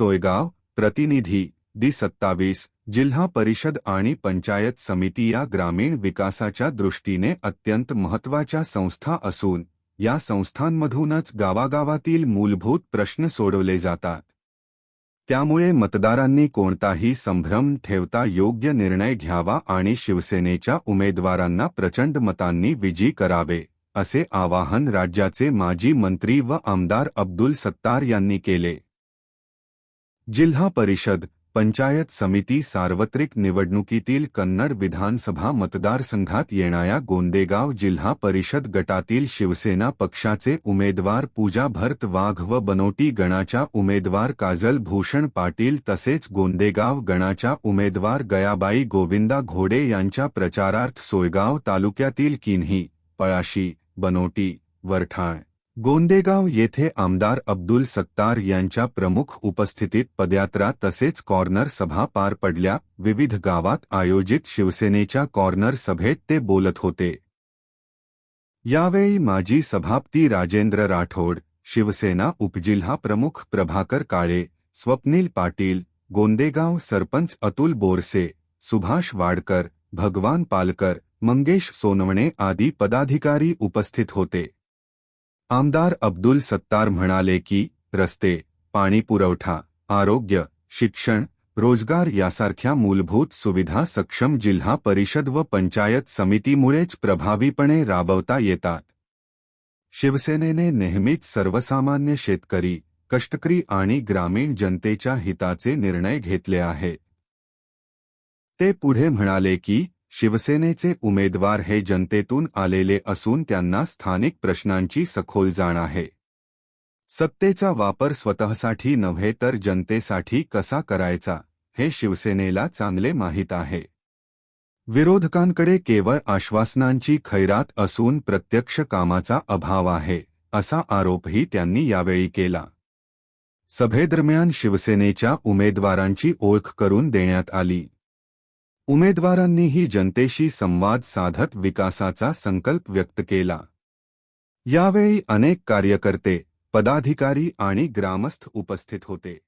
सोयगाव प्रतिनिधी दि सत्तावीस जिल्हा परिषद आणि पंचायत समिती या ग्रामीण विकासाच्या दृष्टीने अत्यंत महत्त्वाच्या संस्था असून या संस्थांमधूनच गावागावातील मूलभूत प्रश्न सोडवले जातात. त्यामुळे मतदारांनी कोणताही संभ्रम ठेवता योग्य निर्णय घ्यावा आणि शिवसेनेच्या उमेदवारांना प्रचंड मतांनी विजयी करावे असे आवाहन राज्याचे माजी मंत्री व आमदार अब्दुल सत्तार यांनी केले. जिल्हा परिषद, पंचायत समिती सार्वत्रिक निवडणुकीतील कन्नड विधानसभा मतदारसंघात येणाऱ्या गोंदेगाव जिल्हा परिषद गटातील शिवसेना पक्षाचे उमेदवार पूजा भरत वाघ व बनोटी गणाच्या उमेदवार काजल भूषण पाटील तसेच गोंदेगाव गणाच्या उमेदवार गयाबाई गोविंदा घोडे यांच्या प्रचारार्थ सोयगाव तालुक्यातील किन्ही, पळाशी, बनोटी, वरठाण. गोंदेगाव येथे आमदार अब्दुल सत्तार यांच्या प्रमुख उपस्थितीत पदयात्रा तसेच कॉर्नर सभा पार पडल्या. विविध गावात आयोजित शिवसेनेच्या कॉर्नर सभेत ते बोलत होते. यावेळी माजी सभापती राजेंद्र राठोड, शिवसेना उपजिल्हा प्रमुख प्रभाकर काळे, स्वप्नील पाटील, गोंदेगाव सरपंच अतुल बोरसे, सुभाष वाडकर, भगवान पालकर, मंगेश सोनवणे आदी पदाधिकारी उपस्थित होते. आमदार अब्दुल सत्तार म्हणाले की, रस्ते, पाणी पुरवठा, आरोग्य, शिक्षण, रोज़गार यासारख्या मूलभूत सुविधा सक्षम जिल्हा परिषद व पंचायत समितीमुळेच प्रभावीपणे राबवता येतात. शिवसेनेने नेहमीच सर्वसामान्य शेतकरी, कष्टकरी आणि ग्रामीण जनतेच्या हिताचे निर्णय घेतले आहेत. ते पुढे म्हणाले की शिवसेनेचे उमेदवार हे जनतेतून आलेले असून त्यांना स्थानिक प्रश्नांची सखोल जाण आहे. सत्तेचा वापर स्वतःसाठी नव्हे तर जनतेसाठी कसा करायचा हे शिवसेनेला चांगले माहीत आहे. विरोधकांकडे केवळ आश्वासनांची खैरात असून प्रत्यक्ष कामाचा अभाव आहे असा आरोपही त्यांनी यावेळी केला. सभेदरम्यान शिवसेनेच्या उमेदवारांची ओळख करून देण्यात आली. उमेदवारांनीही जनतेशी संवाद साधत विकासाचा संकल्प व्यक्त केला. यावेळी अनेक कार्यकर्ते पदाधिकारी आणि ग्रामस्थ उपस्थित होते.